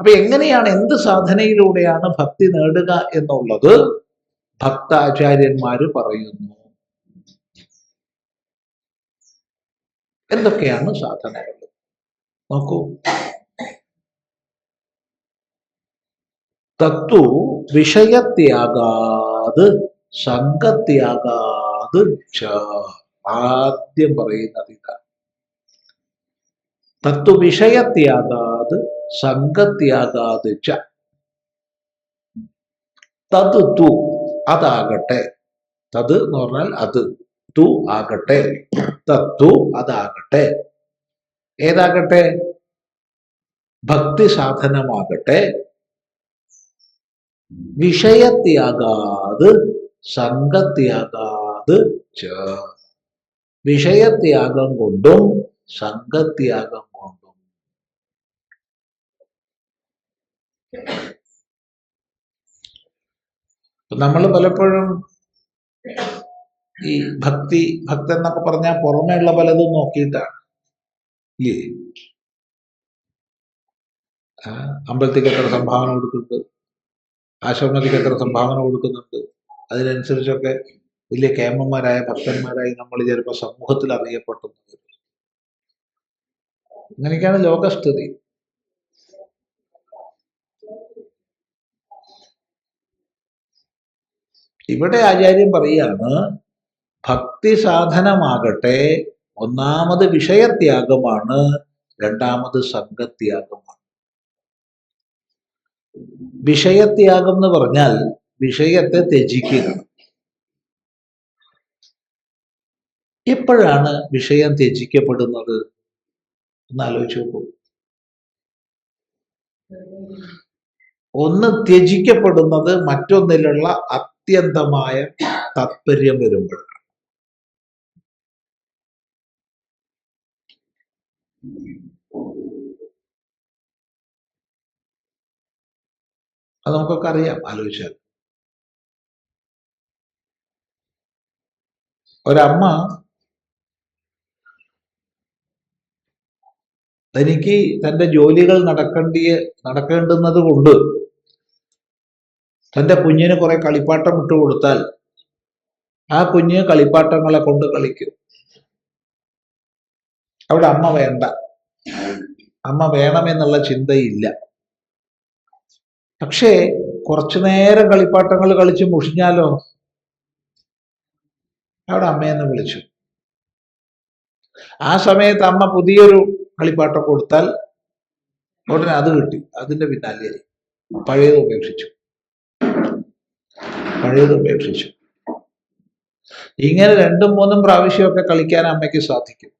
എങ്ങനെയാണ് എന്ത് സാധനയിലൂടെയാണ് ഭക്തി നേടുക എന്നുള്ളത് ഭക്താചാര്യന്മാര് പറയുന്നു. എന്തൊക്കെയാണ് സാധനകൾ? നോക്കൂ. തത്തു വിഷയത്യാഗാത് സംഘത്യാഗാത് ച. ആദ്യം പറയുന്നത് ഇതാണ്. തത്തു വിഷയത്യാഗാത് സംഘത്യാഗാത് തത് തു അതാകട്ടെ. തത് എന്ന് പറഞ്ഞാൽ അത്. തു ആകട്ടെ. തത്തു അതാകട്ടെ. ഏതാകട്ടെ? ഭക്തി സാധനമാകട്ടെ വിഷയത്യാഗാത് സംഘത്യാഗാത് ച. വിഷയത്യാഗം കൊണ്ടും സംഘത്യാഗം കൊണ്ടും നമ്മൾ പലപ്പോഴും ഈ ഭക്തി ഭക്തി എന്നൊക്കെ പറഞ്ഞാൽ പുറമേയുള്ള പലതും നോക്കിയിട്ടാണ്. ഇല്ലേ? അമ്പലത്തിക്ക് എത്ര സംഭാവന കൊടുക്കുന്നുണ്ട്? ആശ്രമത്തിക്ക് എത്ര സംഭാവന കൊടുക്കുന്നുണ്ട്? അതിനനുസരിച്ചൊക്കെ വലിയ കേമന്മാരായ ഭക്തന്മാരായി നമ്മൾ ചിലപ്പോൾ സമൂഹത്തിൽ അറിയപ്പെട്ടു. അങ്ങനെയൊക്കെയാണ് ലോകസ്ഥിതി. ഇവിടെ ആചാര്യം പറയാണ് ഭക്തി സാധനമാകട്ടെ ഒന്നാമത് വിഷയത്യാഗമാണ് രണ്ടാമത് സംഘത്യാഗമാണ്. വിഷയത്യാഗം എന്ന് പറഞ്ഞാൽ വിഷയത്തെ ത്യജിക്കുക. എപ്പോഴാണ് വിഷയം ത്യജിക്കപ്പെടുന്നത്? ഒന്ന് നോക്കൂ. ഒന്ന് ത്യജിക്കപ്പെടുന്നത് മറ്റൊന്നിലുള്ള അത്യന്തമായ താത്പര്യം വരുമ്പോഴാണ് അത് നമുക്കൊക്കെ അറിയാം ആലോചിച്ചാൽ. ഒരമ്മ തനിക്ക് തന്റെ ജോലികൾ നടക്കേണ്ടിയ നടക്കേണ്ടുന്നത് കൊണ്ട് തന്റെ കുഞ്ഞിന് കുറെ കളിപ്പാട്ടം ഇട്ട് കൊടുത്താൽ ആ കുഞ്ഞ് കളിപ്പാട്ടങ്ങളെ കൊണ്ട് കളിക്കും. അവിടെ അമ്മ വേണ്ട. അമ്മ വേണമെന്നുള്ള ചിന്തയില്ല. പക്ഷേ കുറച്ചു നേരം കളിപ്പാട്ടങ്ങൾ കളിച്ച് മുഷിഞ്ഞാലോ? അവിടെ അമ്മയെന്ന് വിളിച്ചു. ആ സമയത്ത് അമ്മ പുതിയൊരു കളിപ്പാട്ടം കൊടുത്താൽ ഉടനെ അത് കിട്ടി. അതിന്റെ പിന്നാലെ പഴയത് ഉപേക്ഷിച്ചു. പഴയത് ഉപേക്ഷിച്ചു. ഇങ്ങനെ രണ്ടും മൂന്നും പ്രാവശ്യമൊക്കെ കളിക്കാൻ അമ്മയ്ക്ക് സാധിക്കും.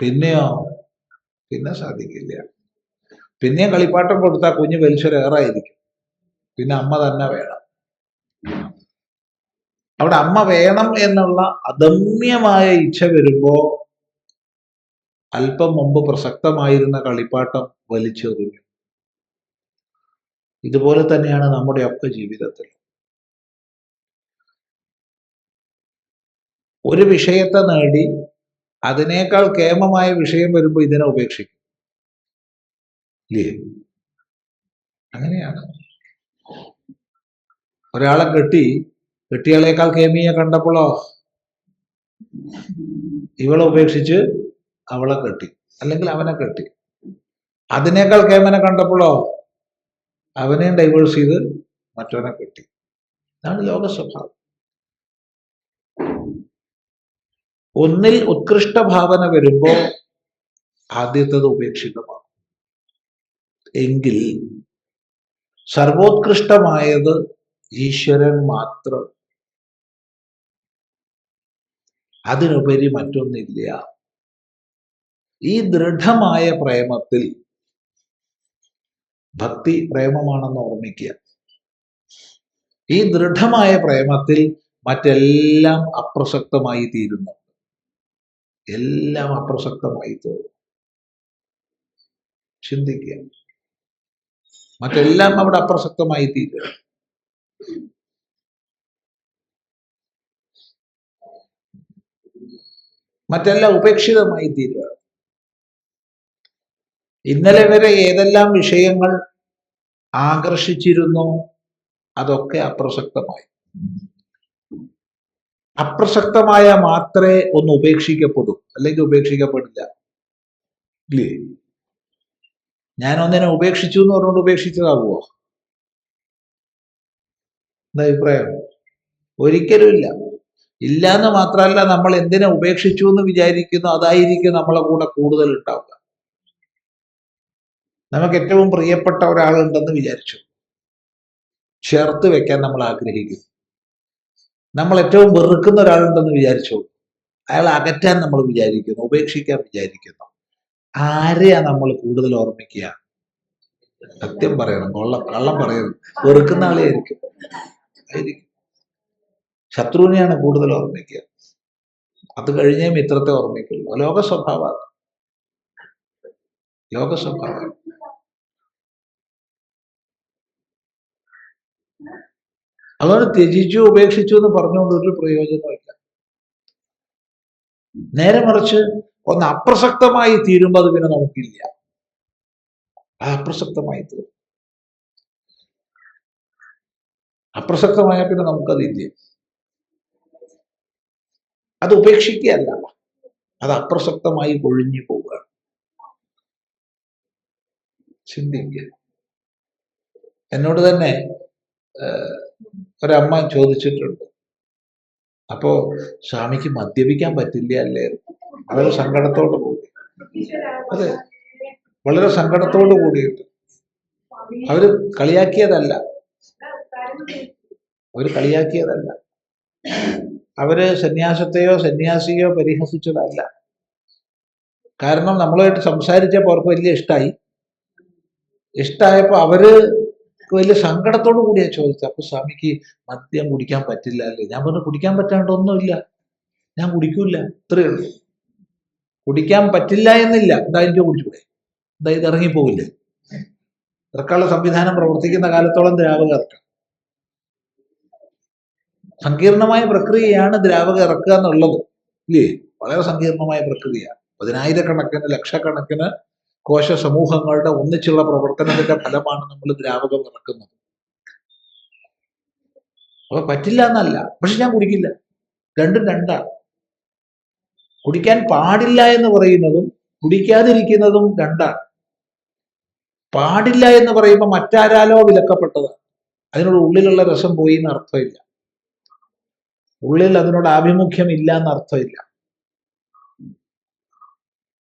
പിന്നെയോ? പിന്നെ സാധിക്കില്ല. പിന്നെ കളിപ്പാട്ടം കൊടുത്താൽ കുഞ്ഞ് വലിച്ചൊരേറായിരിക്കും പിന്നെ അമ്മ തന്നെ വേണം. അവിടെ അമ്മ വേണം എന്നുള്ള അദമ്യമായ ഇച്ഛ വരുമ്പോ അല്പം മുമ്പ് പ്രസക്തമായിരുന്ന കളിപ്പാട്ടം വലിച്ചെറിഞ്ഞു. ഇതുപോലെ തന്നെയാണ് നമ്മുടെയൊക്കെ ജീവിതത്തിൽ ഒരു വിഷയത്തെ നേടി അതിനേക്കാൾ കേമമായ വിഷയം വരുമ്പോൾ ഇതിനെ ഉപേക്ഷിക്കും. ഇല്ലേ? അങ്ങനെയാണ്. ഒരാളെ കെട്ടി കെട്ടിയാളേക്കാൾ കേമിയെ കണ്ടപ്പോഴോ ഇവളെ ഉപേക്ഷിച്ച് അവളെ കെട്ടി അല്ലെങ്കിൽ അവനെ കെട്ടി. അതിനേക്കാൾ കേമനെ കണ്ടപ്പോഴോ അവനെയും ഡൈവേഴ്സ് ചെയ്ത് മറ്റവനെ കെട്ടി. ഇതാണ് ലോക സ്വഭാവം ഒന്നിൽ ഉത്കൃഷ്ട ഭാവന വരുമ്പോൾ ആദ്യത്തത് ഉപേക്ഷിതമാണ്. എങ്കിൽ സർവോത്കൃഷ്ടമായത് ഈശ്വരൻ മാത്രം. അതിനുപരി മറ്റൊന്നില്ല. ഈ ദൃഢമായ പ്രേമത്തിൽ ഭക്തി പ്രേമമാണെന്ന് ഓർമ്മിക്കുക. ഈ ദൃഢമായ പ്രേമത്തിൽ മറ്റെല്ലാം അപ്രസക്തമായി തീരുന്നു. എല്ലാം അപ്രസക്തമായി തോന്നും. ചിന്തിക്കുക. മറ്റെല്ലാം അവിടെ അപ്രസക്തമായി തീരുക മറ്റെല്ലാം ഉപേക്ഷിതമായി തീരുക. ഇന്നലെ വരെ ഏതെല്ലാം വിഷയങ്ങൾ ആകർഷിച്ചിരുന്നോ അതൊക്കെ അപ്രസക്തമായി. അപ്രസക്തമായ മാത്രമേ ഒന്ന് ഉപേക്ഷിക്കപ്പെടൂ. അല്ലെങ്കിൽ ഉപേക്ഷിക്കപ്പെടില്ല. ഇല്ലേ? ഞാൻ ഒന്നിനെ ഉപേക്ഷിച്ചു എന്ന് പറഞ്ഞുകൊണ്ട് ഉപേക്ഷിച്ചതാകുമോ എന്താ അഭിപ്രായം? ഒരിക്കലും ഇല്ല. ഇല്ല എന്ന് മാത്രമല്ല നമ്മൾ എന്തിനെ ഉപേക്ഷിച്ചു എന്ന് വിചാരിക്കുന്നു അതായിരിക്കും നമ്മളെ കൂടെ കൂടുതൽ ഉണ്ടാവുക. നമുക്ക് ഏറ്റവും പ്രിയപ്പെട്ട ഒരാളുണ്ടെന്ന് വിചാരിച്ചു. ചേർത്ത് വെക്കാൻ നമ്മൾ ആഗ്രഹിക്കുന്നു. നമ്മൾ ഏറ്റവും വെറുക്കുന്ന ഒരാളുണ്ടെന്ന് വിചാരിച്ചു? അയാൾ അകറ്റാൻ നമ്മൾ വിചാരിക്കുന്നു ഉപേക്ഷിക്കാൻ വിചാരിക്കുന്നു. ആരെയാ നമ്മൾ കൂടുതൽ ഓർമ്മിക്കുക? സത്യം പറയണം കൊള്ളം കള്ളം പറയരുത്. വെറുക്കുന്ന ആളെ ആയിരിക്കും. ആയിരിക്കും. ശത്രുവിനെയാണ് കൂടുതൽ ഓർമ്മിക്കുക. അത് കഴിഞ്ഞേ മിത്രത്തെ ഓർമ്മിക്കുള്ളൂ. ലോക സ്വഭാവം ലോക സ്വഭാവം അതുകൊണ്ട് ത്യജിച്ചു ഉപേക്ഷിച്ചു എന്ന് പറഞ്ഞുകൊണ്ട് ഒരു പ്രയോജനമില്ല നേരെ മറിച്ച് ഒന്ന് അപ്രസക്തമായി തീരുമ്പോൾ അത് പിന്നെ നമുക്കില്ല. അപ്രസക്തമായി തീരും. അപ്രസക്തമായ പിന്നെ നമുക്കതില്ല അത് ഉപേക്ഷിക്കുകയല്ല. അത് അപ്രസക്തമായി കൊഴിഞ്ഞു പോവുക. ചിന്തിക്കുക എന്നോട് തന്നെ ഒരമ്മ ചോദിച്ചിട്ടുണ്ട്. അപ്പോ സ്വാമിക്ക് മദ്യപിക്കാൻ പറ്റില്ല അല്ലേ? വളരെ സങ്കടത്തോട് കൂടി. അതെ. വളരെ സങ്കടത്തോട് കൂടിയിട്ട്. അവർ കളിയാക്കിയതല്ല. അവർ കളിയാക്കിയതല്ല. അവർ സന്യാസത്തെയോ സന്യാസിയോ പരിഹസിച്ചതല്ല. കാരണം നമ്മളുമായിട്ട് സംസാരിച്ചപ്പോൾ അവർക്ക് വലിയ ഇഷ്ടമായി ഇഷ്ടമായപ്പോ അവർ വലിയ സങ്കടത്തോടു കൂടിയാണ് ചോദിച്ചത് അപ്പൊ സ്വാമിക്ക് മദ്യം കുടിക്കാൻ പറ്റില്ല അല്ലേ? ഞാൻ പറഞ്ഞു കുടിക്കാൻ പറ്റാണ്ടൊന്നുമില്ല ഞാൻ കുടിക്കൂല ഇത്രയേ ഉള്ളൂ. കുടിക്കാൻ പറ്റില്ല എന്നില്ല. എന്താ എനിക്ക് കുടിച്ചൂടെ എന്താ ഇത് ഇറങ്ങിപ്പോവില്ലേ? ഇറക്കാനുള്ള സംവിധാനം പ്രവർത്തിക്കുന്ന കാലത്തോളം ദ്രാവകം ഇറക്കാം. സങ്കീർണമായ പ്രക്രിയയാണ് ദ്രാവക ഇറക്കുക എന്നുള്ളത്. ഇല്ലേ? വളരെ സങ്കീർണമായ പ്രക്രിയ. പതിനായിരക്കണക്കിന് ലക്ഷക്കണക്കിന് കോശ സമൂഹങ്ങളുടെ ഒന്നിച്ചുള്ള പ്രവർത്തനത്തിന്റെ ഫലമാണ് നമ്മൾ ദ്രാവകം ഇറക്കുന്നത്. അപ്പൊ പറ്റില്ല എന്നല്ല. പക്ഷെ ഞാൻ കുടിക്കില്ല. രണ്ടും രണ്ടാണ് കുടിക്കാൻ പാടില്ല എന്ന് പറയുന്നതും കുടിക്കാതിരിക്കുന്നതും രണ്ടാണ് പാടില്ല എന്ന് പറയുമ്പോൾ മറ്റാരാലോ വിലക്കപ്പെട്ടതാണ്. അതിനോട് ഉള്ളിലുള്ള രസം പോയി എന്ന് അർത്ഥമില്ല. ഉള്ളിൽ അതിനോട് ആഭിമുഖ്യം ഇല്ല എന്ന് അർത്ഥമില്ല.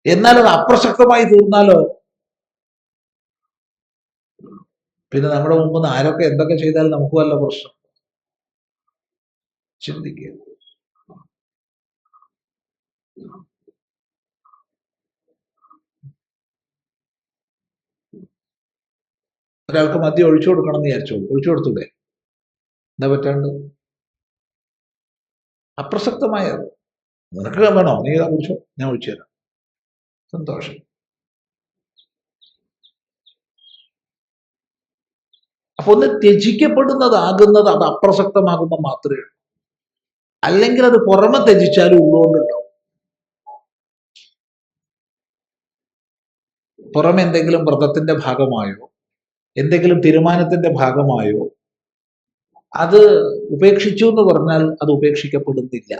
എന്നാൽ അത് അപ്രസക്തമായി തീർന്നാലോ? പിന്നെ നമ്മുടെ മുമ്പ് നിന്ന് ആരൊക്കെ എന്തൊക്കെ ചെയ്താൽ നമുക്ക് വല്ല പ്രശ്നം. ചിന്തിക്കുക. ഒരാൾക്ക് മദ്യം ഒഴിച്ചു കൊടുക്കണം എന്ന് വിചാരിച്ചോളൂ ഒഴിച്ചു കൊടുത്തൂടെ? എന്താ പറ്റാണ്ട്? അപ്രസക്തമായത്. നിനക്ക് വേണോ? നീ ഇതാ കുടിച്ചോ. ഞാൻ ഒഴിച്ചു തരാം. സന്തോഷം അപ്പൊ ഒന്ന് ത്യജിക്കപ്പെടുന്നതാകുന്നത് അത് അപ്രസക്തമാകുമ്പോൾ മാത്രമേ ഉള്ളൂ. അല്ലെങ്കിൽ അത് പുറമെ ത്യജിച്ചാലും ഉള്ളുകൊണ്ടുണ്ടാവും പുറമെ എന്തെങ്കിലും വ്രതത്തിന്റെ ഭാഗമായോ എന്തെങ്കിലും തീരുമാനത്തിന്റെ ഭാഗമായോ അത് ഉപേക്ഷിച്ചു എന്ന് പറഞ്ഞാൽ അത് ഉപേക്ഷിക്കപ്പെടുന്നില്ല.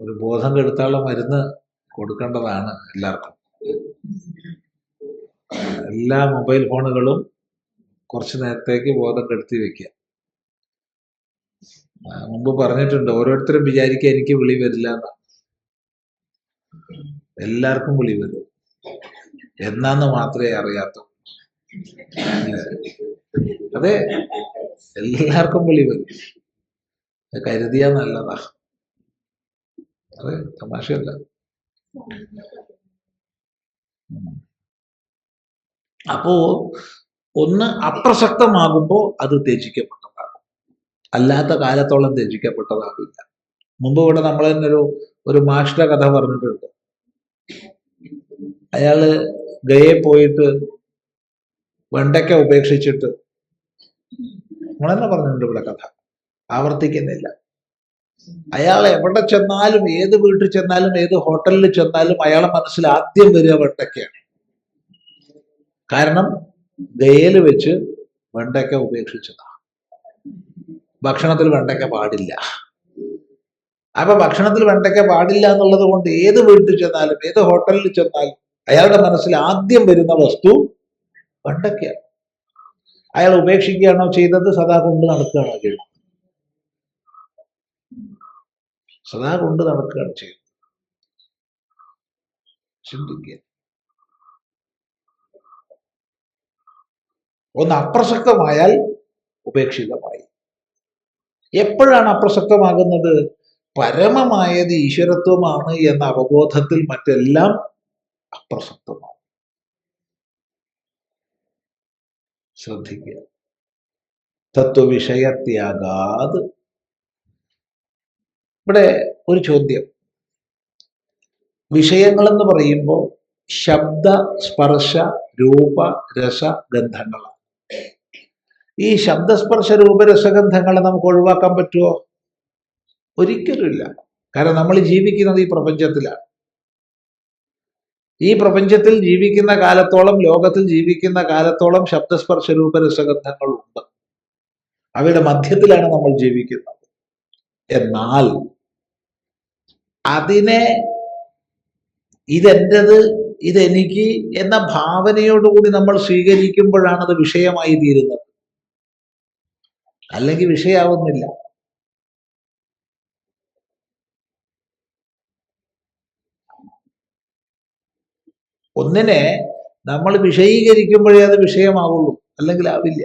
ഒരു ബോധം കെടുത്താനുള്ള മരുന്ന് കൊടുക്കേണ്ടതാണ് എല്ലാവർക്കും. എല്ലാ മൊബൈൽ ഫോണുകളും കുറച്ച് നേരത്തേക്ക് ബോധം കെടുത്തി വെക്കുക. മുമ്പ് പറഞ്ഞിട്ടുണ്ട് ഓരോരുത്തരും വിചാരിക്കുക എനിക്ക് വിളി വരില്ല എന്ന്. എല്ലാവർക്കും വിളി വരും. എന്നാന്ന് മാത്രമേ അറിയാത്തൂ. അതെ എല്ലാവർക്കും വിളി വരും കരുതിയ നല്ലതാ. അതെ തമാശയല്ല. അപ്പോ ഒന്ന് അപ്രസക്തമാകുമ്പോൾ അത് ത്യജിക്കപ്പെട്ടതാണ് അല്ലാത്ത കാലത്തോളം ത്യജിക്കപ്പെട്ടതാകില്ല. മുമ്പ് ഇവിടെ നമ്മൾ തന്നെ ഒരു ഒരു മാഷ്ട കഥ പറഞ്ഞിട്ടുണ്ട്. അയാൾ ഗയെ പോയിട്ട് വെണ്ടയ്ക്ക ഉപേക്ഷിച്ചിട്ട്. നമ്മളെന്നെ പറഞ്ഞിട്ടുണ്ട് ഇവിടെ കഥ? ആവർത്തിക്കുന്നില്ല. അയാൾ എവിടെ ചെന്നാലും ഏത് വീട്ടിൽ ചെന്നാലും ഏത് ഹോട്ടലിൽ ചെന്നാലും അയാളെ മനസ്സിൽ ആദ്യം വരിക വെണ്ടയ്ക്കയാണ്. കാരണം ഗയയിൽ വെച്ച് വെണ്ടയ്ക്ക ഉപേക്ഷിച്ചതാണ്. ഭക്ഷണത്തിൽ വെണ്ടയ്ക്ക പാടില്ല. അപ്പൊ ഭക്ഷണത്തിൽ വെണ്ടയ്ക്ക പാടില്ല എന്നുള്ളത് കൊണ്ട് ഏത് വീട്ടിൽ ചെന്നാലും ഏത് ഹോട്ടലിൽ ചെന്നാലും അയാളുടെ മനസ്സിൽ ആദ്യം വരുന്ന വസ്തു വെണ്ടയ്ക്കയാണ് അയാൾ ഉപേക്ഷിക്കുകയാണോ ചെയ്തത്? സദാ കൊണ്ട് നടക്കുകയാണോ ചെയ്തത്? സദാ കൊണ്ട് നടക്കുകയാണ് ചെയ്തത്. ചിന്തിക്കുക ഒന്ന് അപ്രസക്തമായാൽ ഉപേക്ഷിതമായി. എപ്പോഴാണ് അപ്രസക്തമാകുന്നത്? പരമമായത് ഈശ്വരത്വമാണ് എന്ന അവബോധത്തിൽ മറ്റെല്ലാം അപ്രസക്തമാണ്. ശ്രദ്ധിക്കുക. തത്വവിഷയത്യാഗാത്. ഇവിടെ ഒരു ചോദ്യം. വിഷയങ്ങളെന്ന് പറയുമ്പോൾ ശബ്ദ സ്പർശ രൂപ രസ ഗന്ധങ്ങളാണ് ഈ ശബ്ദസ്പർശ രൂപരസഗന്ധങ്ങളെ നമുക്ക് ഒഴിവാക്കാൻ പറ്റുമോ? ഒരിക്കലുമില്ല കാരണം നമ്മൾ ജീവിക്കുന്നത് ഈ പ്രപഞ്ചത്തിലാണ്. ഈ പ്രപഞ്ചത്തിൽ ജീവിക്കുന്ന കാലത്തോളം ലോകത്തിൽ ജീവിക്കുന്ന കാലത്തോളം ശബ്ദസ്പർശ രൂപരസഗന്ധങ്ങൾ ഉണ്ട് അവയുടെ മധ്യത്തിലാണ് നമ്മൾ ജീവിക്കുന്നത്. എന്നാൽ അതിനെ ഇതെന്റെത് ഇതെനിക്ക് എന്ന ഭാവനയോടുകൂടി നമ്മൾ സ്വീകരിക്കുമ്പോഴാണ് അത് വിഷയമായി തീരുന്നത് അല്ലെങ്കിൽ വിഷയാവുന്നില്ല. ഒന്നിനെ നമ്മൾ വിഷയീകരിക്കുമ്പോഴേ അത് വിഷയമാവുള്ളൂ അല്ലെങ്കിൽ ആവില്ല.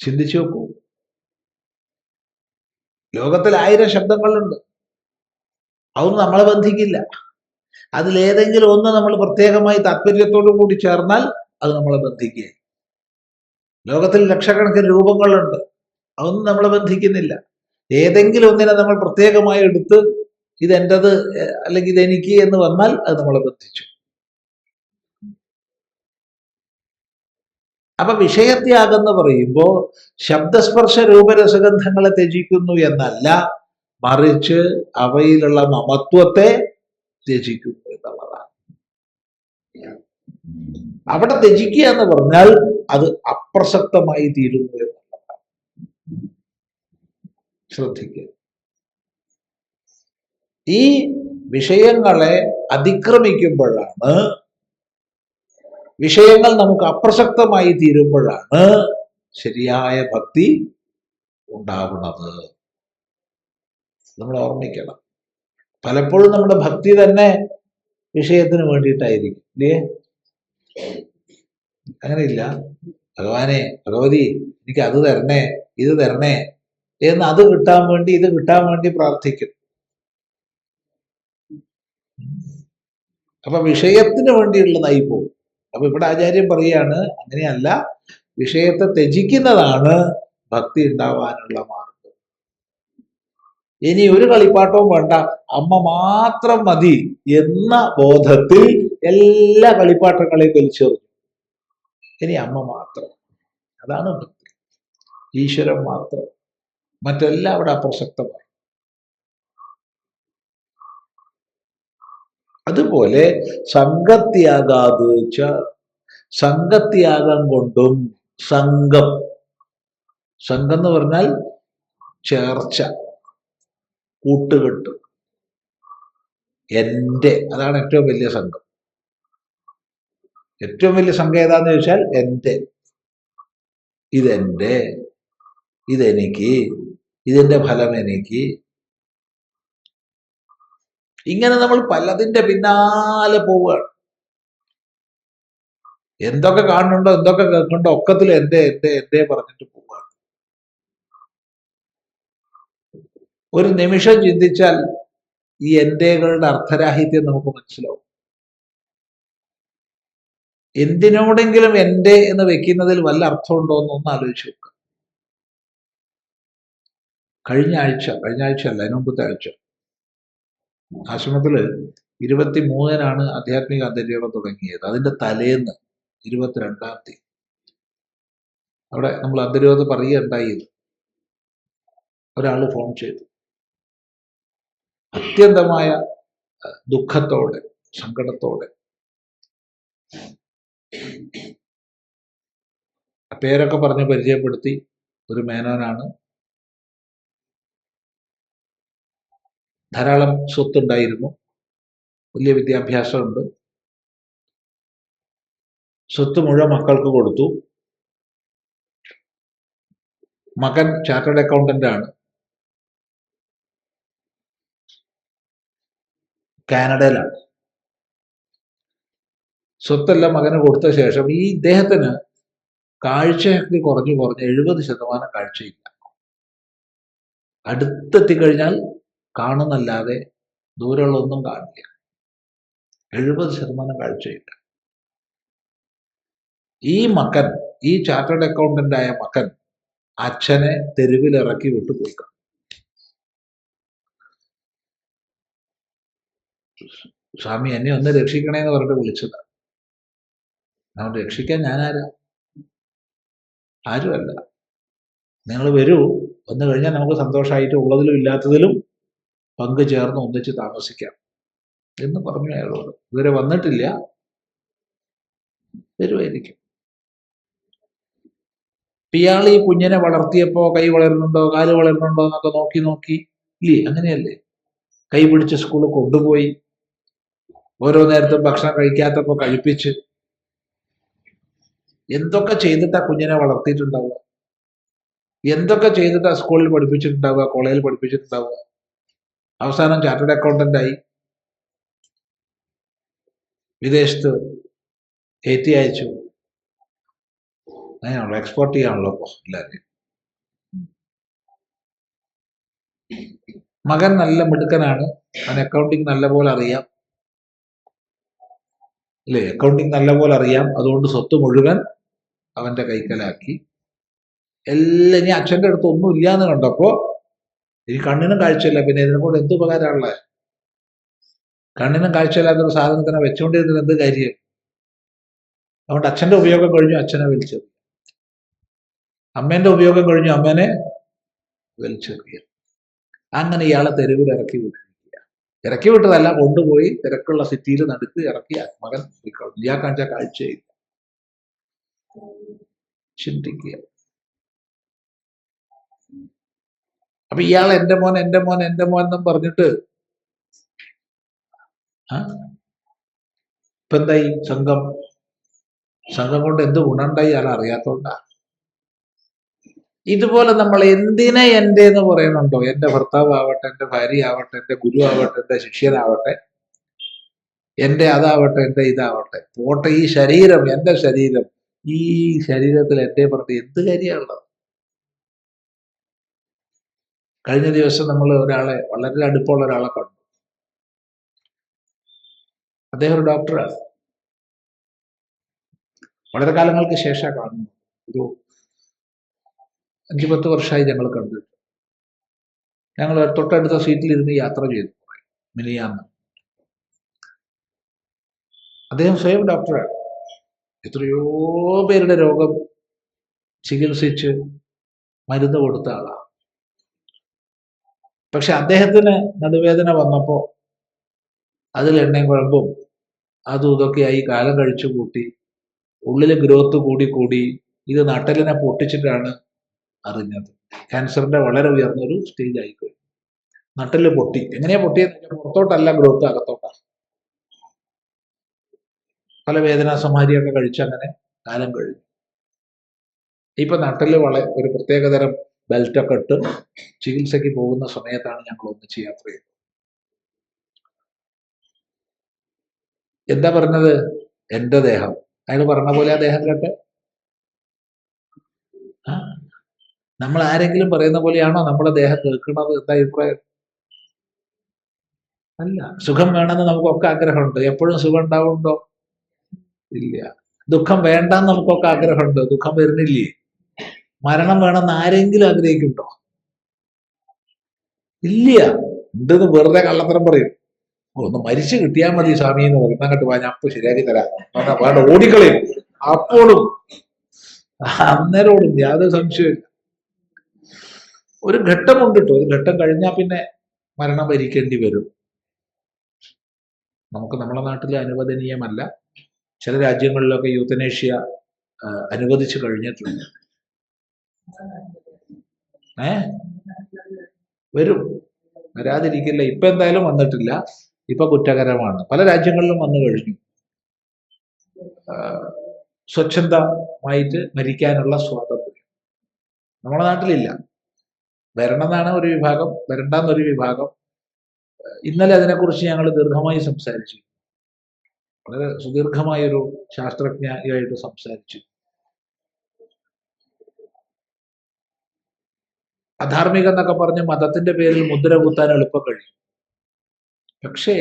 ചിന്തിച്ചു നോക്കൂ. ലോകത്തിൽ ആയിരം ശബ്ദങ്ങളുണ്ട്. അതൊന്നും നമ്മളെ ബന്ധിക്കില്ല. അതിലേതെങ്കിലും ഒന്ന് നമ്മൾ പ്രത്യേകമായി താല്പര്യത്തോടു കൂടി ചേർന്നാൽ അത് നമ്മളെ ബന്ധിക്കുക ലോകത്തിൽ ലക്ഷക്കണക്കിന് രൂപങ്ങളുണ്ട്. അതൊന്നും നമ്മളെ ബന്ധിക്കുന്നില്ല. ഏതെങ്കിലും ഒന്നിനെ നമ്മൾ പ്രത്യേകമായി എടുത്ത് ഇതെന്റത് അല്ലെങ്കിൽ ഇതെനിക്ക് എന്ന് വന്നാൽ അത് നമ്മളെ ബന്ധിച്ചു. അപ്പൊ വിഷയത്യാഗം എന്ന് പറയുമ്പോൾ ശബ്ദസ്പർശ രൂപരസഗന്ധങ്ങളെ ത്യജിക്കുന്നു എന്നല്ല മറിച്ച് അവയിലുള്ള മമത്വത്തെ ത്യജിക്കുന്നു എന്നുള്ളതാണ്. അവിടെ ത്യജിക്കുക എന്ന് പറഞ്ഞാൽ അത് അപ്രസക്തമായി തീരുന്നു എന്നുള്ളതാണ് ശ്രദ്ധിക്കുക. ഈ വിഷയങ്ങളെ അതിക്രമിക്കുമ്പോഴാണ് വിഷയങ്ങൾ നമുക്ക് അപ്രസക്തമായി തീരുമ്പോഴാണ് ശരിയായ ഭക്തി ഉണ്ടാവുന്നത്. നമ്മൾ ഓർമ്മിക്കണം. പലപ്പോഴും നമ്മുടെ ഭക്തി തന്നെ വിഷയത്തിന് വേണ്ടിയിട്ടായിരിക്കും ഇല്ലേ? അങ്ങനെയില്ല. ഭഗവാനെ ഭഗവതി എനിക്ക് അത് തരണേ ഇത് തരണേ എന്ന് അത് കിട്ടാൻ വേണ്ടി ഇത് കിട്ടാൻ വേണ്ടി പ്രാർത്ഥിക്കും. അപ്പൊ വിഷയത്തിന് വേണ്ടിയുള്ളതായി പോകും. അപ്പൊ ഇവിടെ ആചാര്യൻ പറയാണ് അങ്ങനെയല്ല വിഷയത്തെ ത്യജിക്കുന്നതാണ് ഭക്തി ഉണ്ടാവാനുള്ള മാർഗം. ഇനി ഒരു കളിപ്പാട്ടവും വേണ്ട അമ്മ മാത്രം മതി എന്ന ബോധത്തിൽ എല്ലാ കളിപ്പാട്ടങ്ങളെയും വലിച്ചെറിഞ്ഞു. ഇനി അമ്മ മാത്രം. അതാണ് ഭക്തി. ഈശ്വരൻ മാത്രം. മറ്റെല്ലാം അവിടെ അപ്രസക്തമായി അതുപോലെ സംഘത്യാഗാത് ച സംഘത്യാഗം കൊണ്ടും സംഘം. സംഘം എന്ന് പറഞ്ഞാൽ ചേർച്ച കൂട്ടുകെട്ട്. എന്റെ അതാണ് ഏറ്റവും വലിയ സംഘം. ഏറ്റവും വലിയ സംഘം ഏതാന്ന് ചോദിച്ചാൽ എന്റെ ഇതെന്റെ ഇതെനിക്ക്. ഇതിന്റെ ഫലം എനിക്ക് ഇങ്ങനെ നമ്മൾ പലതിന്റെ പിന്നാലെ പോവുകയാണ്. എന്തൊക്കെ കാണുന്നുണ്ടോ എന്തൊക്കെ കേൾക്കുന്നുണ്ടോ ഒക്കത്തിൽ എന്റെ എന്റെ എന്റെ പറഞ്ഞിട്ട് പോവുകയാണ്. ഒരു നിമിഷം ചിന്തിച്ചാൽ ഈ എന്റെകളുടെ അർത്ഥരാഹിത്യം നമുക്ക് മനസ്സിലാവും. എന്തിനോടെങ്കിലും എന്റെ എന്ന് വെക്കുന്നതിൽ വല്ല അർത്ഥമുണ്ടോ എന്നൊന്ന് ആലോചിച്ച് നോക്കുക. കഴിഞ്ഞ ആഴ്ച കഴിഞ്ഞ ആഴ്ച അല്ല അതിന് മുമ്പത്തെ ആഴ്ച. ആശ്രമത്തിൽ ഇരുപത്തി മൂന്നിനാണ് ആധ്യാത്മിക അന്തര്യോഗം തുടങ്ങിയത്. അതിന്റെ തലേന്ന് ഇരുപത്തിരണ്ടാം തീയതി. അവിടെ നമ്മൾ അന്തര്യോധ പറയുകയുണ്ടായി ഒരാൾ ഫോൺ ചെയ്തു. അത്യന്തമായ ദുഃഖത്തോടെ സങ്കടത്തോടെ. പേരൊക്കെ പറഞ്ഞ് പരിചയപ്പെടുത്തി. ഒരു മേനോനാണ്. ധാരാളം സ്വത്തുണ്ടായിരുന്നു. വലിയ വിദ്യാഭ്യാസമുണ്ട്. സ്വത്ത് മുഴുവൻ മക്കൾക്ക് കൊടുത്തു. മകൻ ചാർട്ടേഡ് അക്കൗണ്ടന്റ് ആണ്. കാനഡയിലാണ്. സ്വത്തെല്ലാം മകന് കൊടുത്ത ശേഷം ഈ ഇദ്ദേഹത്തിന് കാഴ്ചയൊക്കെ കുറഞ്ഞു കുറഞ്ഞ് എഴുപത് ശതമാനം കാഴ്ചയില്ല. അടുത്തെത്തിക്കഴിഞ്ഞാൽ കാണുന്നല്ലാതെ ദൂരമുള്ളതൊന്നും കാണില്ല. എഴുപത് ശതമാനം കാഴ്ചയില്ല. ഈ മക്കൻ ഈ ചാർട്ടേഡ് അക്കൗണ്ടന്റ് ആയ മക്കൻ അച്ഛനെ തെരുവിലിറക്കി വിട്ടു പോയി. സ്വാമി എന്നെ ഒന്ന് രക്ഷിക്കണേന്ന് പറഞ്ഞിട്ട് വിളിച്ചതാണ് അവൻ രക്ഷിക്കാൻ ഞാനാരാ? ആരുമല്ല. നിങ്ങൾ വരൂ. വന്നു കഴിഞ്ഞാൽ നമുക്ക് സന്തോഷമായിട്ട് ഉള്ളതിലും ഇല്ലാത്തതിലും പങ്കു ചേർന്ന് ഒന്നിച്ച് താമസിക്കാം എന്ന് പറഞ്ഞു അയാളോട്. ഇതുവരെ വന്നിട്ടില്ല. വരുമായിരിക്കും. ഇയാൾ ഈ കുഞ്ഞിനെ വളർത്തിയപ്പോ കൈ വളരുന്നുണ്ടോ കാൽ വളരുന്നുണ്ടോ എന്നൊക്കെ നോക്കി നോക്കി. ഇല്ലേ അങ്ങനെയല്ലേ? കൈ പിടിച്ച് സ്കൂളിൽ കൊണ്ടുപോയി. ഓരോ നേരത്തും ഭക്ഷണം കഴിക്കാത്തപ്പോ കഴിപ്പിച്ച്. എന്തൊക്കെ ചെയ്തിട്ടാ കുഞ്ഞിനെ വളർത്തിയിട്ടുണ്ടാവുക? എന്തൊക്കെ ചെയ്തിട്ടാ സ്കൂളിൽ പഠിപ്പിച്ചിട്ടുണ്ടാവുക കോളേജിൽ പഠിപ്പിച്ചിട്ടുണ്ടാവുക? അവസാനം ചാർട്ടേഡ് അക്കൗണ്ടന്റ് ആയി വിദേശത്ത് കയറ്റി അയച്ചു. അങ്ങനെയാണല്ലോ എക്സ്പോർട്ട് ചെയ്യാണല്ലോ എല്ലാവരെയും എല്ലാവരും. മകൻ നല്ല മിടുക്കനാണ്. അവൻ അക്കൗണ്ടിങ് നല്ല പോലെ അറിയാം. അല്ലേ? അക്കൗണ്ടിങ് നല്ല പോലെ അറിയാം. അതുകൊണ്ട് സ്വത്ത് മുഴുവൻ അവന്റെ കൈക്കലാക്കി. എല്ലാം ഇനി അച്ഛന്റെ അടുത്ത് ഒന്നും ഇല്ലാന്ന് കണ്ടപ്പോ ഈ കണ്ണിനും കാഴ്ചയില്ല. പിന്നെ ഇതിനെ കൊണ്ട് എന്ത് ഉപകാരമുള്ളത് കണ്ണിനും കാഴ്ചയില്ലാത്തൊരു സാധനത്തിനെ വെച്ചുകൊണ്ടിരുന്നത് എന്ത് കാര്യം? അതുകൊണ്ട് അച്ഛന്റെ ഉപയോഗം കഴിഞ്ഞു അച്ഛനെ വലിച്ചെറിയ അമ്മേന്റെ ഉപയോഗം കഴിഞ്ഞു അമ്മേനെ വലിച്ചെറിയ അങ്ങനെ ഇയാളെ തെരുവിൽ ഇറക്കി വിട്ടിരിക്കുക. ഇറക്കി വിട്ടതല്ല കൊണ്ടുപോയി തിരക്കുള്ള സിറ്റിയിൽ നടുക്ക് ഇറക്കി മകൻ ഇയാൾ ഇയാൾക്കാച്ച കാഴ്ചയില്ല. ചിന്തിക്കുക. അപ്പൊ ഇയാൾ എന്റെ മോൻ എന്റെ മോൻ എന്റെ മോൻ എന്നും പറഞ്ഞിട്ട്? ഇപ്പൊ എന്തായി? സംഘം സംഘം കൊണ്ട് എന്ത് ഗുണമുണ്ടായി ഇയാൾ അറിയാത്തോണ്ടാ. ഇതുപോലെ നമ്മൾ എന്തിനെ എന്റെ എന്ന് പറയുന്നുണ്ടോ? എന്റെ ഭർത്താവ് ആവട്ടെ എന്റെ ഭാര്യ ആവട്ടെ എന്റെ ഗുരു ആവട്ടെ എന്റെ ശിഷ്യനാവട്ടെ എന്റെ അതാവട്ടെ എന്റെ ഇതാവട്ടെ പോട്ടെ ഈ ശരീരം എന്റെ ശരീരം. ഈ ശരീരത്തിൽ എന്റെ പ്രതി എന്ത് കാര്യമുള്ളത് കഴിഞ്ഞ ദിവസം നമ്മൾ ഒരാളെ വളരെ അടുപ്പമുള്ള ഒരാളെ കണ്ടു. അദ്ദേഹം ഒരു ഡോക്ടറാണ്. വളരെ കാലങ്ങൾക്ക് ശേഷം കാണുന്നു ഒരു അഞ്ചു പത്ത് വർഷമായി ഞങ്ങൾ കണ്ടിട്ട്. ഞങ്ങൾ തൊട്ടടുത്ത സീറ്റിലിരുന്ന് യാത്ര ചെയ്തു. മിനിയാന്ന് അദ്ദേഹം സ്വയം ഡോക്ടറാണ്. എത്രയോ പേരുടെ രോഗം ചികിത്സിച്ച് മരുന്ന് കൊടുത്ത ആളാണ്. പക്ഷെ അദ്ദേഹത്തിന് നടുവേദന വന്നപ്പോ അതിൽ എണ്ണയും കുഴമ്പും അതും ഇതൊക്കെയായി കാലം കഴിച്ചു കൂട്ടി ഉള്ളിലെ ഗ്രോത്ത് കൂടി കൂടി ഇത് നട്ടലിനെ പൊട്ടിച്ചിട്ടാണ് അറിഞ്ഞത്. ക്യാൻസറിന്റെ വളരെ ഉയർന്നൊരു സ്റ്റേജ് ആയിപ്പോയി നട്ടൽ പൊട്ടി. എങ്ങനെയാ പൊട്ടിയെന്ന് വെച്ചാൽ പുറത്തോട്ടല്ല ഗ്രോത്ത് അകത്തോട്ടാ പല വേദനാ സമാരിയൊക്കെ കഴിച്ച് അങ്ങനെ കാലം കഴിഞ്ഞു. ഇപ്പൊ നട്ടൽ വള ഒരു പ്രത്യേകതരം ബെൽറ്റ് ഒക്കെ ഇട്ട് ചികിത്സയ്ക്ക് പോകുന്ന സമയത്താണ് ഞങ്ങൾ ഒന്നിച്ച് യാത്ര ചെയ്തത്. എന്താ പറഞ്ഞത്? എന്റെ ദേഹം. അയാൾ പറഞ്ഞ പോലെ ആ ദേഹം കേട്ടെ? നമ്മൾ ആരെങ്കിലും പറയുന്ന പോലെയാണോ നമ്മുടെ ദേഹം കേൾക്കുന്നത് എന്താ അഭിപ്രായം? അല്ല. സുഖം വേണമെന്ന് നമുക്കൊക്കെ ആഗ്രഹമുണ്ട്. എപ്പോഴും സുഖം ഉണ്ടാവുന്നുണ്ടോ? ഇല്ല. ദുഃഖം വേണ്ടെന്ന് നമുക്കൊക്കെ ആഗ്രഹമുണ്ട്. ദുഃഖം വരുന്നില്ലേ? മരണം വേണമെന്ന് ആരെങ്കിലും ആഗ്രഹിക്കുന്നുണ്ടോ? ഇല്ല. ഉണ്ടെന്ന് വെറുതെ കള്ളത്തരം പറയും. ഒന്ന് മരിച്ചു കിട്ടിയാൽ മതി സ്വാമി എന്ന് പറയും. അങ്ങോട്ട് വാ ഞാൻ അപ്പൊ ശരിയാക്കി തരാം. വേണ്ട ഓടിക്കളയും. അപ്പോഴും അന്നേരോടും യാതൊരു സംശയമില്ല ഒരു ഘട്ടമുണ്ട് കേട്ടോ. ഒരു ഘട്ടം കഴിഞ്ഞാൽ പിന്നെ മരണം ഭരിക്കേണ്ടി വരും. നമുക്ക് നമ്മുടെ നാട്ടിൽ അനുവദനീയമല്ല. ചില രാജ്യങ്ങളിലൊക്കെ യൂത്തനേഷ്യ അനുവദിച്ചു കഴിഞ്ഞിട്ടുണ്ട്. ഏ? വരും. വരാതിരിക്കില്ല. ഇപ്പൊ എന്തായാലും വന്നിട്ടില്ല. ഇപ്പൊ കുറ്റകരമാണ്. പല രാജ്യങ്ങളിലും വന്നു കഴിഞ്ഞു. സ്വച്ഛന്തമായിട്ട് മരിക്കാനുള്ള സ്വാതന്ത്ര്യം. നമ്മുടെ നാട്ടിലില്ല. വരണമെന്നാണ് ഒരു വിഭാഗം വരണ്ടെന്നൊരു വിഭാഗം. ഇന്നലെ അതിനെക്കുറിച്ച് ഞങ്ങൾ ദീർഘമായി സംസാരിച്ചു. വളരെ സുദീർഘമായൊരു ശാസ്ത്രജ്ഞയായിട്ട് സംസാരിച്ചു. അധാർമിക എന്നൊക്കെ പറഞ്ഞ് മതത്തിന്റെ പേരിൽ മുദ്ര കുത്താൻ എളുപ്പം കഴിയും. പക്ഷേ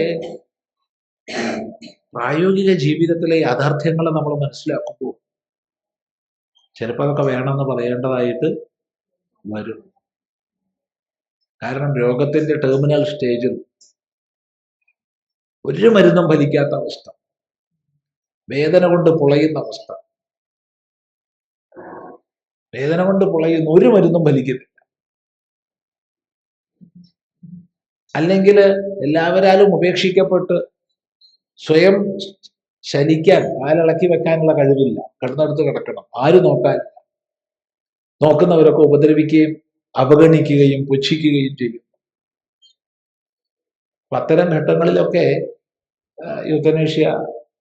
പ്രായോഗിക ജീവിതത്തിലെ യാഥാർത്ഥ്യങ്ങൾ നമ്മൾ മനസ്സിലാക്കുമ്പോൾ ചിലപ്പോൾ അതൊക്കെ വേണമെന്ന് പറയേണ്ടതായിട്ട് വരും. കാരണം രോഗത്തിന്റെ ടെർമിനൽ സ്റ്റേജിൽ ഒരു മരുന്നും ഫലിക്കാത്ത അവസ്ഥ. വേദന കൊണ്ട് പുളയുന്ന അവസ്ഥ. വേദന കൊണ്ട് പുളയുന്ന ഒരു മരുന്നും ഫലിക്കുന്നില്ല അല്ലെങ്കിൽ എല്ലാവരാലും ഉപേക്ഷിക്കപ്പെട്ട് സ്വയം ശലിക്കാൻ കാലിളക്കി വെക്കാനുള്ള കഴിവില്ല. കിടന്നെടുത്ത് കിടക്കണം. ആര് നോക്കാൻ? നോക്കുന്നവരൊക്കെ ഉപദ്രവിക്കുകയും അവഗണിക്കുകയും പുച്ഛിക്കുകയും ചെയ്യും. അത്തരം ഘട്ടങ്ങളിലൊക്കെ യുദ്ധനേഷ്യ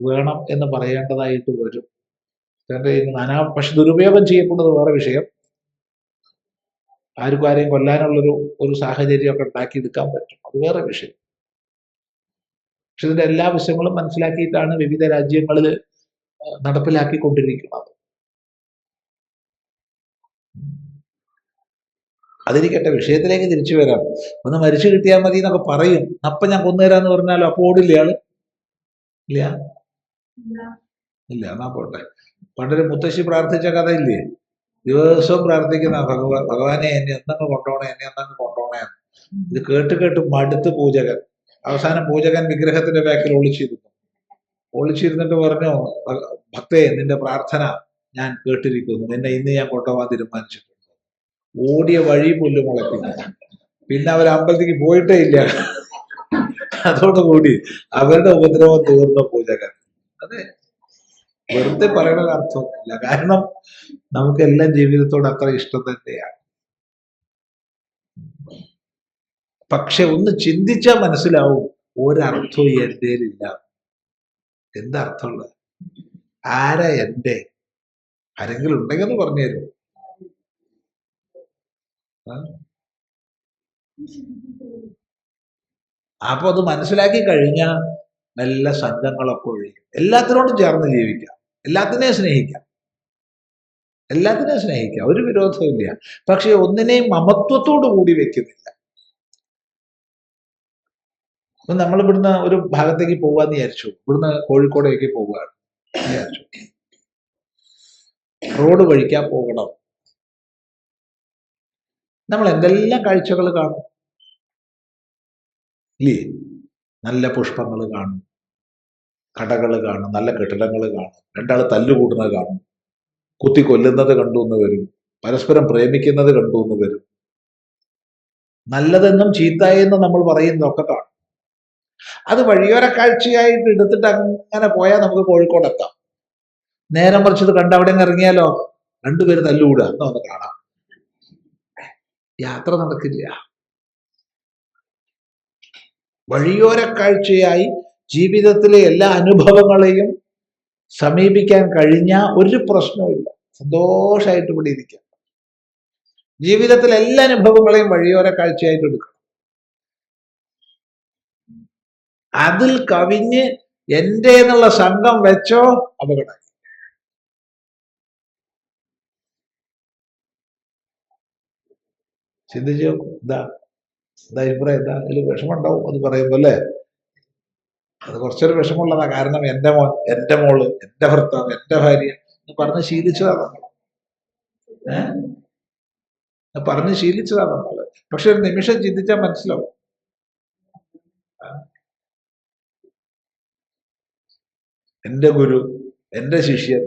വേണം എന്ന് പറയേണ്ടതായിട്ട് വരും. നാനാ പക്ഷെ ദുരുപയോഗം ചെയ്യപ്പെടുന്നത് വേറെ വിഷയം. ആർക്കും ആരെയും കൊല്ലാനുള്ളൊരു ഒരു സാഹചര്യമൊക്കെ ഉണ്ടാക്കിയെടുക്കാൻ പറ്റും. അത് വേറെ വിഷയം. പക്ഷെ ഇതിന്റെ എല്ലാ വിഷയങ്ങളും മനസ്സിലാക്കിയിട്ടാണ് വിവിധ രാജ്യങ്ങളിൽ നടപ്പിലാക്കിക്കൊണ്ടിരിക്കുന്നത്. അതിരിക്കട്ടെ വിഷയത്തിലേക്ക് തിരിച്ചു വരാം. ഒന്ന് മരിച്ചു കിട്ടിയാൽ മതി എന്നൊക്കെ പറയും. അപ്പൊ ഞാൻ കൊന്നുതരാന്ന് പറഞ്ഞാലോ? അപ്പൊ ഓടില്ല ആൾ? ഇല്ല? ഇല്ല. എന്നാ പോട്ടെ. പണ്ടൊരു മുത്തശ്ശി പ്രാർത്ഥിച്ച കഥയില്ലേ? ഇല്ലേ ദിവസവും പ്രാർത്ഥിക്കുന്ന ഭഗവാൻ ഭഗവാനെ എന്നെ എന്നങ്ങ് കൊണ്ടോണേ എന്നെ എന്നങ്ങ് കൊണ്ടോണേ. ഇത് കേട്ട് കേട്ട് മടുത്ത് പൂജകൻ. അവസാനം പൂജകൻ വിഗ്രഹത്തിന്റെ ബാക്കിൽ ഒളിച്ചിരുന്നു. ഒളിച്ചിരുന്നിട്ട് പറഞ്ഞു "ഭ- ഭക്തേ നിന്റെ പ്രാർത്ഥന ഞാൻ കേട്ടിരിക്കുന്നു. എന്നെ ഇന്ന് ഞാൻ കൊണ്ടുപോകാൻ തീരുമാനിച്ചിട്ടുണ്ട്. ഓടിയ വഴി പുല്ല് മുളയ്ക്കുന്നു. പിന്നെ അവർ അമ്പലത്തേക്ക് പോയിട്ടേ ഇല്ല. അതോടുകൂടി അവരുടെ ഉപദ്രവം തീർന്ന പൂജകൻ. അതെ. വെറുതെ പറയണ അർത്ഥമൊന്നുമില്ല കാരണം നമുക്ക് എല്ലാം ജീവിതത്തോട് അത്ര ഇഷ്ടം തന്നെയാണ്. പക്ഷെ ഒന്ന് ചിന്തിച്ചാൽ മനസ്സിലാവും ഒരർത്ഥവും എന്റെ ഇല്ല എന്തർത്ഥമുള്ളത്? ആരാ എന്റെ ആരെങ്കിലും ഉണ്ടെങ്കിൽ ഒന്ന് പറഞ്ഞു തരുമോ? അപ്പൊ അത് മനസ്സിലാക്കി കഴിഞ്ഞാൽ നല്ല സംഘങ്ങളൊക്കെ ഒഴിയും. എല്ലാത്തിനോടും ചേർന്ന് ജീവിക്കാം. എല്ലാത്തിനെയും സ്നേഹിക്കാം. എല്ലാത്തിനെയും സ്നേഹിക്കാം. ഒരു വിരോധവും ഇല്ല. പക്ഷെ ഒന്നിനെയും മമത്വത്തോടു കൂടി വെക്കുന്നില്ല. അപ്പൊ നമ്മൾ ഇവിടുന്ന് ഒരു ഭാഗത്തേക്ക് പോവാന്ന് വിചാരിച്ചു. ഇവിടുന്ന് കോഴിക്കോടേക്ക് പോവുകയാണ് വിചാരിച്ചു. റോഡ് വഴിക്കാൻ പോകണം. നമ്മൾ എന്തെല്ലാം കാഴ്ചകൾ കാണും? ഇല്ലേ? നല്ല പുഷ്പങ്ങൾ കാണും. കടകൾ കാണും നല്ല കെട്ടിടങ്ങൾ കാണും രണ്ടാൾ തല്ലുകൂടുന്നത് കാണും കുത്തി കൊല്ലുന്നത് കണ്ടു എന്ന് വരും പരസ്പരം പ്രേമിക്കുന്നത് കണ്ടു എന്ന് വരും. നല്ലതെന്നും ചീത്തയെന്നും നമ്മൾ പറയുന്നതൊക്കെ കാണും. അത് വഴിയോര കാഴ്ചയായിട്ട് എടുത്തിട്ട് അങ്ങനെ പോയാൽ നമുക്ക് കോഴിക്കോട് എത്താം. നേരം മറിച്ചത് കണ്ട് അവിടെ ഇറങ്ങിയാലോ? രണ്ടുപേര് തല്ലുകൂടുക എന്നാ ഒന്ന് കാണാം. യാത്ര നടക്കില്ല. വഴിയോര കാഴ്ചയായി ജീവിതത്തിലെ എല്ലാ അനുഭവങ്ങളെയും സമീപിക്കാൻ കഴിഞ്ഞ ഒരു പ്രശ്നവുമില്ല സന്തോഷമായിട്ട് ഇവിടെ ഇരിക്കാം. ജീവിതത്തിലെ എല്ലാ അനുഭവങ്ങളെയും വഴിയോര കാഴ്ചയായിട്ട് എടുക്കണം. അതിൽ കവിഞ്ഞ് എന്റെ എന്നുള്ള സംഘം വെച്ചോ അപകടം. ചിന്തിച്ചു എന്താ എന്താ അഭിപ്രായം എന്താ? അതിൽ വിഷമം ഉണ്ടാവും അത് പറയുമ്പോ അല്ലേ? അത് കുറച്ചൊരു വിഷമുള്ളതാണ് കാരണം എന്റെ മോൻ എന്റെ മോൾ എന്റെ ഭർത്താവ് എന്റെ ഭാര്യ എന്ന് പറഞ്ഞ് ശീലിച്ചതാണ് നമ്മൾ ഏഹ് പറഞ്ഞ് ശീലിച്ചതാണ് നമ്മൾ. പക്ഷെ ഒരു നിമിഷം ചിന്തിച്ചാൽ മനസ്സിലാവും. എന്റെ ഗുരു എന്റെ ശിഷ്യൻ.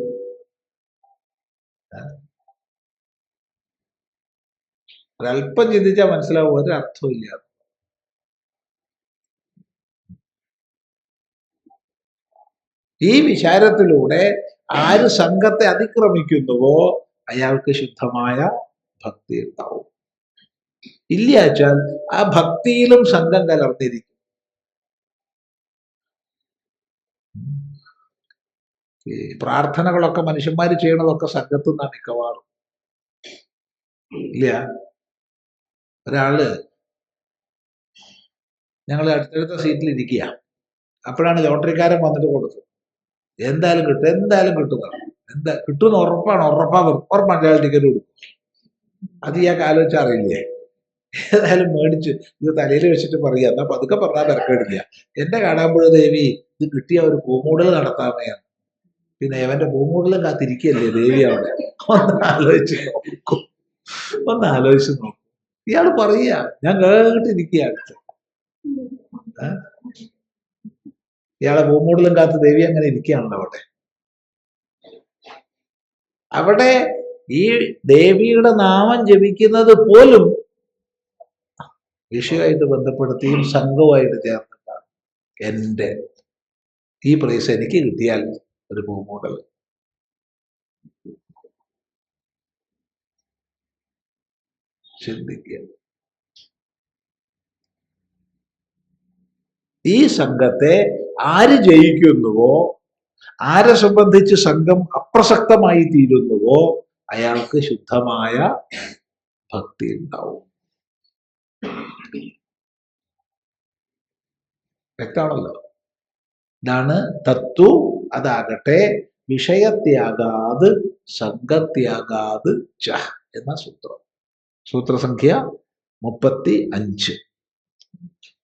ഒരല്പം ചിന്തിച്ചാൽ മനസ്സിലാവും ഒരർത്ഥവും ഇല്ല ഈ വിചാരത്തിലൂടെ ആര് സംഘത്തെ അതിക്രമിക്കുന്നുവോ അയാൾക്ക് ശുദ്ധമായ ഭക്തി ഉണ്ടാവും. ഇല്ല വെച്ചാൽ ആ ഭക്തിയിലും സംഘം കലർന്നിരിക്കും. ഈ പ്രാർത്ഥനകളൊക്കെ മനുഷ്യന്മാർ ചെയ്യണതൊക്കെ സംഘത്തു നിന്നാണ് മിക്കവാറും. ഇല്ല. ഒരാൾ ഞങ്ങൾ അടുത്തടുത്ത സീറ്റിൽ ഇരിക്കുക അപ്പോഴാണ് ലോട്ടറിക്കാരൻ വന്നിട്ട് കൊടുത്തത്. എന്തായാലും കിട്ടും എന്തായാലും കിട്ടും എന്താ കിട്ടുമെന്ന് ഉറപ്പാണ് ഉറപ്പാ ഉറപ്പാണ് അയാൾ ടിക്കറ്റ് കൊടുക്കും. അത് ഇയാൾക്ക് ആലോചിച്ച അറിയില്ലേ? ഏതായാലും മേടിച്ച് ഇത് തലയിൽ വെച്ചിട്ട് പറയുക. എന്നാ പതുക്കെ പറഞ്ഞാൽ തിരക്കേടില്ല. എന്റെ കാടാമ്പുഴ ദേവി ഇത് കിട്ടിയ ഒരു പൂമൂടൽ നടത്താമയാണ് പിന്നെ അവന്റെ പൂമൂടലും കാത്തിരിക്കല്ലേ ദേവി അവിടെ? ഒന്ന് ആലോചിച്ച് നോക്കും. ഒന്ന് ആലോചിച്ച് നോക്കും. ഇയാൾ പറയുക ഞാൻ കേട്ടിരിക്കുക? ഇയാളെ പൂമൂടലും കാത്ത് ദേവി അങ്ങനെ ഇരിക്കുകയാണല്ലോ അവിടെ. അവിടെ ഈ ദേവിയുടെ നാമം ജപിക്കുന്നത് പോലും വിഷയമായിട്ട് ബന്ധപ്പെടുത്തിയും സംഘവുമായിട്ട് ചേർന്നിട്ടാണ് എന്റെ ഈ പ്രൈസ് എനിക്ക് കിട്ടിയാൽ ഒരു പൂമൂടൽ ചിന്തിക്കുക. ഈ സംഘത്തെ ആര് ജയിക്കുന്നുവോ ആരെ സംബന്ധിച്ച് സംഘം അപ്രസക്തമായി തീരുന്നുവോ അയാൾക്ക് ശുദ്ധമായ ഭക്തി ഉണ്ടാവും. വ്യക്തമാണല്ലോ? ഇതാണ് തത്വ അതാകട്ടെ വിഷയത്യാഗാത് സംഘത്യാഗാത് ച എന്ന സൂത്രം. സൂത്രസംഖ്യ മുപ്പത്തി അഞ്ച്